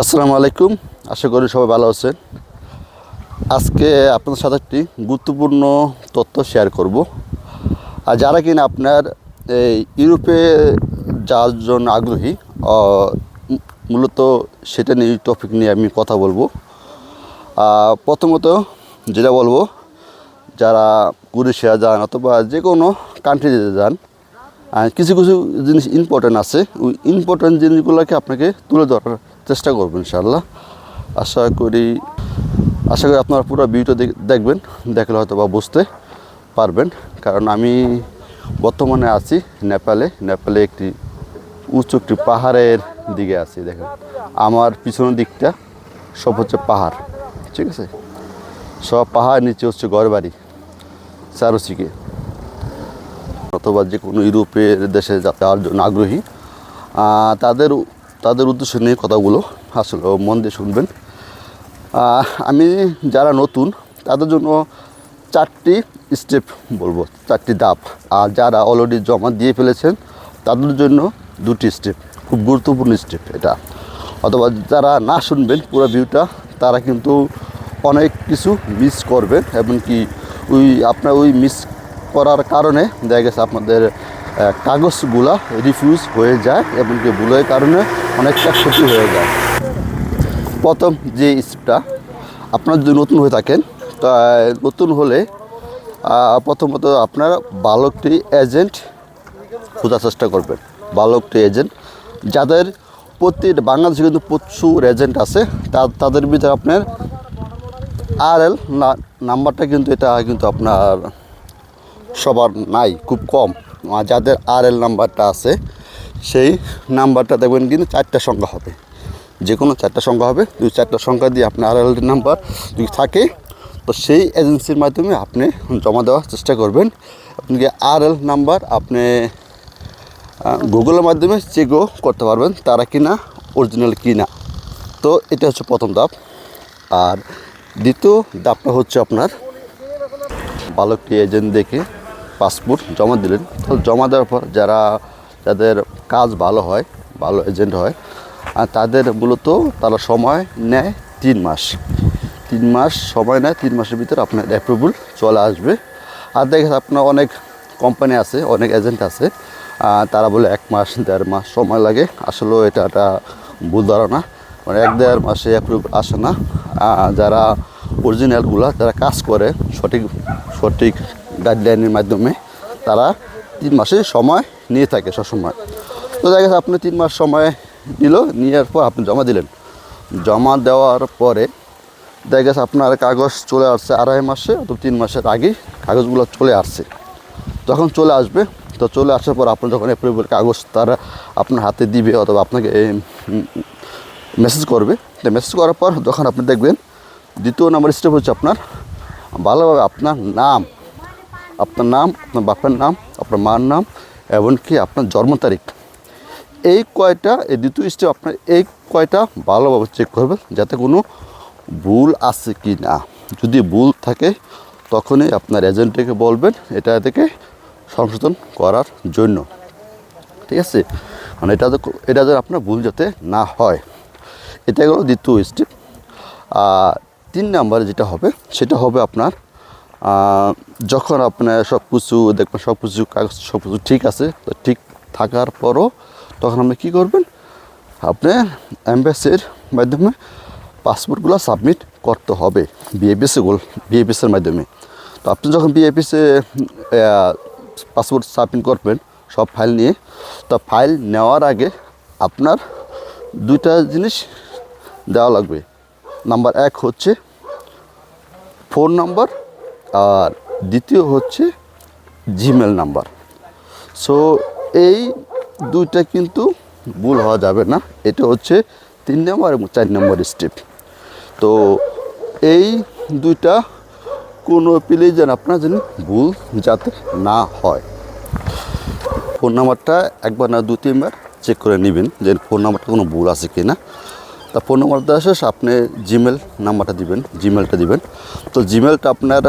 আসসালামু আলাইকুম। আশা করি সবাই ভালো আছেন। আজকে আপনাদের সাথে একটি গুরুত্বপূর্ণ তথ্য শেয়ার করব। আর যারা কিনা আপনার এই ইউরোপে যাওয়ার জন্য আগ্রহী মূলত সেটা নিয়ে টপিক নিয়ে আমি কথা বলব। প্রথমত যেটা বলব, যারা কুরিশিয়া যান অথবা যে কোনো কান্ট্রিতে যান কিছু কিছু জিনিস ইম্পর্টেন্ট আছে। ওই ইম্পর্টেন্ট জিনিসগুলোকে আপনাকে তুলে ধরার চেষ্টা করবেন ইনশাল্লাহ আশা করি আশা করি আপনারা পুরো ভিডিওটা দেখ- দেখবেন, দেখলে হয়তো বা বুঝতে পারবেন। কারণ আমি বর্তমানে আছি নেপালে। নেপালে একটি উঁচু একটি পাহাড়ের দিকে আছি, দেখেন। আমার পিছনের দিকটা সব হচ্ছে পাহাড়, ঠিক আছে? সব পাহাড়, নিচে হচ্ছে ঘর বাড়ি চারুচিকে অথবা যে কোনো ইউরোপের দেশে যাওয়ার জন্য আগ্রহী। তাদের তাদের উদ্দেশ্য নিয়ে কথাগুলো আসলে মন দিয়ে শুনবেন। আমি যারা নতুন, তাদের জন্য চারটি স্টেপ বলব, চারটি ধাপ। আর যারা অলরেডি জমা দিয়ে ফেলেছেন, তাদের জন্য দুটি স্টেপ খুব গুরুত্বপূর্ণ স্টেপ এটা। অথবা যারা না শুনবেন পুরো ভিউটা তারা কিন্তু অনেক কিছু মিস করবেন, এমনকি ওই আপনার ওই মিস করার কারণে দেখা গেছে আপনাদের কাগজগুলা রিফিউজ হয়ে যায় এমনকি ভুলের কারণে অনেকটা ক্ষতি হয়ে যায়। প্রথম যে স্টেপটা, আপনার যদি নতুন হয়ে থাকেন, তা, নতুন হলে প্রথমত আপনার বালকটি এজেন্ট খোঁজার চেষ্টা করবেন। বালকটি এজেন্ট যাদের প্রতি বাংলাদেশে কিন্তু প্রচুর এজেন্ট আছে, তা- তাদের ভিতরে আপনার আর এল নাম্বারটা কিন্তু এটা কিন্তু আপনার সবার নাই, খুব কম। যাদের আর এল নাম্বারটা আছে, সেই নাম্বারটা দেখবেন কিন্তু চারটা সংখ্যা হবে। যে কোনো চারটা সংখ্যা হবে। দুই চারটা সংখ্যা দিয়ে আপনার আর এল নাম্বার যদি থাকে, তো সেই এজেন্সির মাধ্যমে আপনি জমা দেওয়ার চেষ্টা করবেন। আপনি আর এল নাম্বার আপনি গুগলের মাধ্যমে চেকও করতে পারবেন, তারা কিনা অরিজিনাল কিনা। তো এটা হচ্ছে প্রথম ধাপ। আর দ্বিতীয় ধাপটা হচ্ছে আপনার বালকটি এজেন্ট দেখে পাসপোর্ট জমা দিলেন। তো জমা দেওয়ার পর যারা যাদের কাজ ভালো হয়, ভালো এজেন্ট হয় আর তাদের মূলত তারা সময় নেয় তিন মাস। তিন মাস সময় নেয়, তিন মাসের ভিতরে আপনার অ্যাপ্রুভাল চলে আসবে। আর দেখেন আপনার অনেক কোম্পানি আছে, অনেক এজেন্ট আছে তারা বলে এক মাস, দেড় মাস সময় লাগে। আসলেও এটা একটা ভুল ধারণা। মানে এক দেড় মাসে অ্যাপ্রুভ আসে না। যারা অরিজিনালগুলো যারা কাজ করে, সঠিক সঠিক গাইডলাইনের মাধ্যমে তারা তিন মাসে সময় নিয়ে থাকে সবসময়। তো দেখা গেছে আপনি তিন মাস সময় নিল, নেওয়ার পর আপনি জমা দিলেন। জমা দেওয়ার পরে দেখা গেছে আপনার কাগজ চলে আসছে আড়াই মাসে অথবা তিন মাসের আগেই কাগজগুলো চলে আসছে। যখন চলে আসবে, তো চলে আসার পর আপনি যখন অ্যাপ্রুভেল কাগজ তারা আপনার হাতে দিবে অথবা আপনাকে মেসেজ করবে। তো মেসেজ করার পর যখন আপনি দেখবেন দ্বিতীয় নাম্বার স্টেপ হচ্ছে আপনার, ভালোভাবে আপনার নাম আপনার নাম, আপনার বাপের নাম, আপনার মার নাম, এমনকি আপনার জন্ম তারিখ। এই কয়টা, এই দ্বিতীয় স্টেপ আপনার এই কয়টা ভালোভাবে চেক করবেন, যাতে কোনো ভুল আছে কি না। যদি ভুল থাকে, তখনই আপনার এজেন্টকে বলবেন, এটা থেকে সংশোধন করার জন্য। ঠিক আছে? মানে এটা এটা যেন আপনার ভুল যাতে না হয়। এটা গেলো দ্বিতীয় স্টেপ আর তিন নাম্বারে যেটা হবে, সেটা হবে আপনার যখন আপনার সব কিছু দেখবেন সব কিছু কাগজ সব কিছু ঠিক আছে, তো ঠিক থাকার পরও তখন আপনি কী করবেন? আপনি অ্যাম্বাসির মাধ্যমে পাসপোর্টগুলো সাবমিট করতে হবে বিএপিএসে গোল বিএপিএসের মাধ্যমে। তো আপনি যখন বিএপিএসে পাসপোর্ট সাবমিট করবেন, সব ফাইল নিয়ে, তো ফাইল নেওয়ার আগে আপনার দুইটা জিনিস দেওয়া লাগবে। নাম্বার এক হচ্ছে ফোন নাম্বার আর দ্বিতীয় হচ্ছে জিমেল নাম্বার। সো এই দুইটা কিন্তু ভুল হওয়া যাবে না। এটা হচ্ছে তিন নম্বর এবং চার নম্বর স্টেপ তো এই দুইটা কোনো প্লিজ যেন আপনার যেন ভুল যাতে না হয়। ফোন নাম্বারটা একবার না, দু, তিনবার চেক করে নেবেন যে ফোন নাম্বারটা কোনো ভুল আছে কি না। তা ফোন নাম্বার দেওয়া শেষ, আপনি জিমেল নাম্বারটা দিবেন জিমেলটা দিবেন। তো জিমেলটা আপনার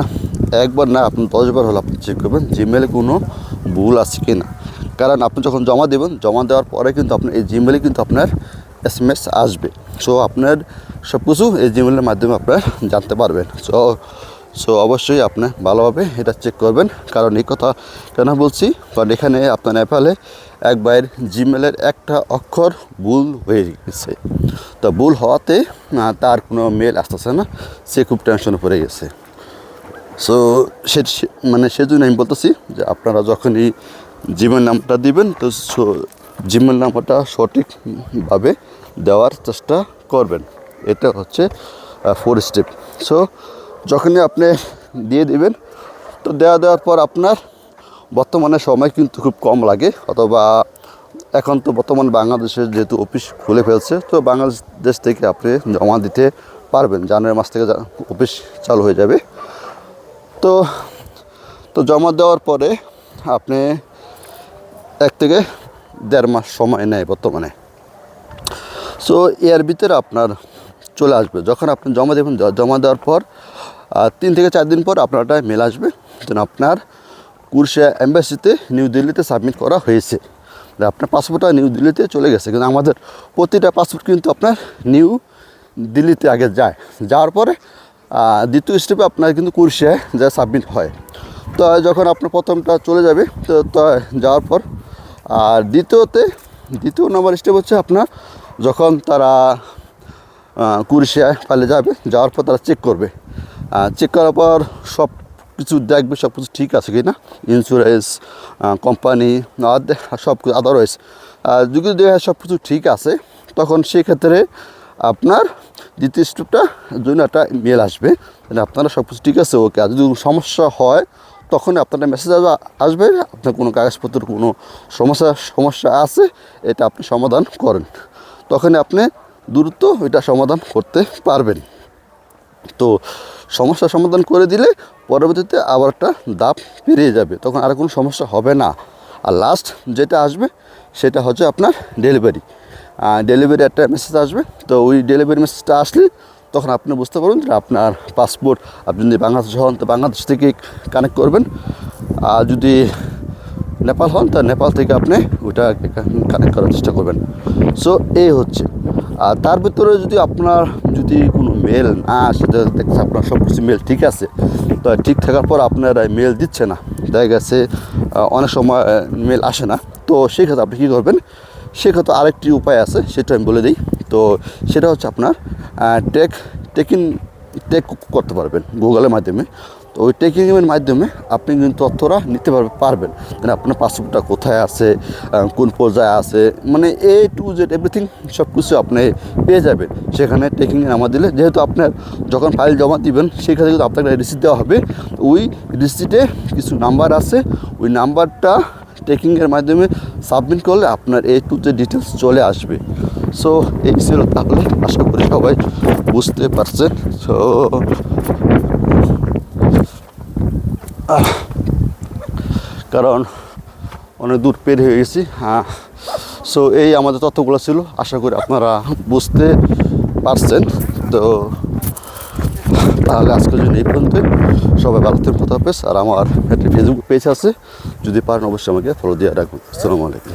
একবার না, আপনি দশবার হলে আপনি চেক করবেন জিমেলে কোনো ভুল আছে কি না কারণ আপনি যখন জমা দেবেন, জমা দেওয়ার পরে কিন্তু আপনার এই জিমেলে কিন্তু আপনার এস এম এস আসবে। সো আপনার সব কিছু এই জিমেলের মাধ্যমে আপনার জানতে পারবেন। সো সো অবশ্যই আপনি ভালোভাবে এটা চেক করবেন। কারণ এই কথা কেন বলছি? কারণ এখানে আপনার নেপালে একবার জিমেলের একটা অক্ষর ভুল হয়ে গেছে। তো ভুল হওয়াতে তার কোনো মেল আসতেছে না, সে খুব টেনশনে পড়ে গেছে। সো সে মানে সেজন্য আমি বলতেছি যে আপনারা যখনই জিমের নামটা দিবেন, তো জিমের নাম্বারটা সঠিকভাবে দেওয়ার চেষ্টা করবেন। এটা হচ্ছে ফোর স্টেপ সো যখনই আপনি দিয়ে দিবেন, তো দেওয়া দেওয়ার পর আপনার বর্তমানে সময় কিন্তু খুব কম লাগে। অথবা এখন তো বর্তমানে বাংলাদেশের যেহেতু অফিস খুলে ফেলছে, তো বাংলাদেশ থেকে আপনি জমা দিতে পারবেন। জানুয়ারি মাস থেকে অফিস চালু হয়ে যাবে। তো তো জমা দেওয়ার পরে আপনি এক থেকে দেড় মাস সময় নেয় বর্তমানে। সো এর ভিতরে আপনার চলে আসবে। যখন আপনি জমা দেবেন জমা দেওয়ার পর তিন থেকে চার দিন পর আপনার মেল আসবে, যেন আপনার কুরশিয়া অ্যাম্বাসিতে নিউ দিল্লিতে সাবমিট করা হয়েছে। আপনার পাসপোর্টটা নিউ দিল্লিতে চলে গেছে। কিন্তু আমাদের প্রতিটা পাসপোর্ট কিন্তু আপনার নিউ দিল্লিতে আগে যায়। যাওয়ার পরে দ্বিতীয় স্টেপে আপনার কিন্তু কুরশিয়ায় যা সাবমিট হয়। তো যখন আপনার প্রথমটা চলে যাবে, তো যাওয়ার পর, আর দ্বিতীয়তে, দ্বিতীয় নম্বর স্টেপ হচ্ছে আপনার যখন তারা কুরিশিয়ায় পালে যাবে, যাওয়ার পর তারা চেক করবে। চেক করার পর সব কিছু দেখবে, সব কিছু ঠিক আছে কি না ইন্স্যুরেন্স কোম্পানি সব কিছু আদারওয়াইজ যদি সব কিছু ঠিক আছে, তখন সেক্ষেত্রে আপনার দ্বিতীয় স্টেপটা জন্য একটা মেল আসবে। মানে আপনারা সব কিছু ঠিক আছে, ওকে। আর যদি সমস্যা হয় তখন আপনার মেসেজ আসবে আপনার কোনো কাগজপত্র কোনো সমস্যা সমস্যা আছে, এটা আপনি সমাধান করেন। তখন আপনি দ্রুত এটা সমাধান করতে পারবেন। তো সমস্যা সমাধান করে দিলে পরবর্তীতে আবার একটা দাপ পেরিয়ে যাবে। তখন আর কোনো সমস্যা হবে না। আর লাস্ট যেটা আসবে, সেটা হচ্ছে আপনার ডেলিভারি ডেলিভারি একটা মেসেজ আসবে। তো ওই ডেলিভারি মেসেজটা আসলে তখন আপনি বুঝতে পারবেন যে আপনার পাসপোর্ট আপনি যদি বাংলাদেশ হন, তো বাংলাদেশ থেকে কানেক্ট করবেন। আর যদি নেপাল হন, তা নেপাল থেকে আপনি ওইটা কানেক্ট করার চেষ্টা করবেন। সো এই হচ্ছে। আর তার ভিতরে যদি আপনার যদি কোনো মেল না তো দেখছে আপনার সব কিছু মেল ঠিক আছে। তো ঠিক থাকার পর আপনার মেল দিচ্ছে না। দেখা গেছে অনেক সময় মেল আসে না। তো সেক্ষেত্রে আপনি কী করবেন সেক্ষেত্রে আরেকটি উপায় আছে, সেটা আমি বলে দিই। তো সেটা হচ্ছে আপনার টেক টেকিং টেক করতে পারবেন গুগলের মাধ্যমে। তো ওই টেকিংয়ের মাধ্যমে আপনি কিন্তু তথ্যরা নিতে পারবে, পারবেন। মানে আপনার পাসপোর্টটা কোথায় আছে কোন পর্যায়ে আছে মানে এ টু জেড এভরিথিং সব কিছু আপনি পেয়ে যাবেন। সেখানে টেকিংয়ে জমা দিলে যেহেতু আপনার যখন ফাইল জমা দিবেন, সেখানে কিন্তু আপনাকে রিসিট দেওয়া হবে। ওই রিসিটে কিছু নাম্বার আছে, ওই নাম্বারটা টেকিংয়ের মাধ্যমে সাবমিট করলে আপনার এই টু জেড ডিটেলস চলে আসবে। সো এই ছিল তাহলে। আশা করি সবাই বুঝতে পারছেন। সো কারণ অনেক দূর পের হয়ে গেছি। হ্যাঁ। সো এই আমাদের তথ্যগুলো ছিল। আশা করি আপনারা বুঝতে পারছেন। তো, তাহলে আজকের জন্য এই পর্যন্ত সবাই ভালো থাকবেন আর আমার একটা ফেসবুক পেজ আছে। যদি পারেন অবশ্যই আমাকে ফলো দিয়ে রাখবেন। আসসালামু আলাইকুম।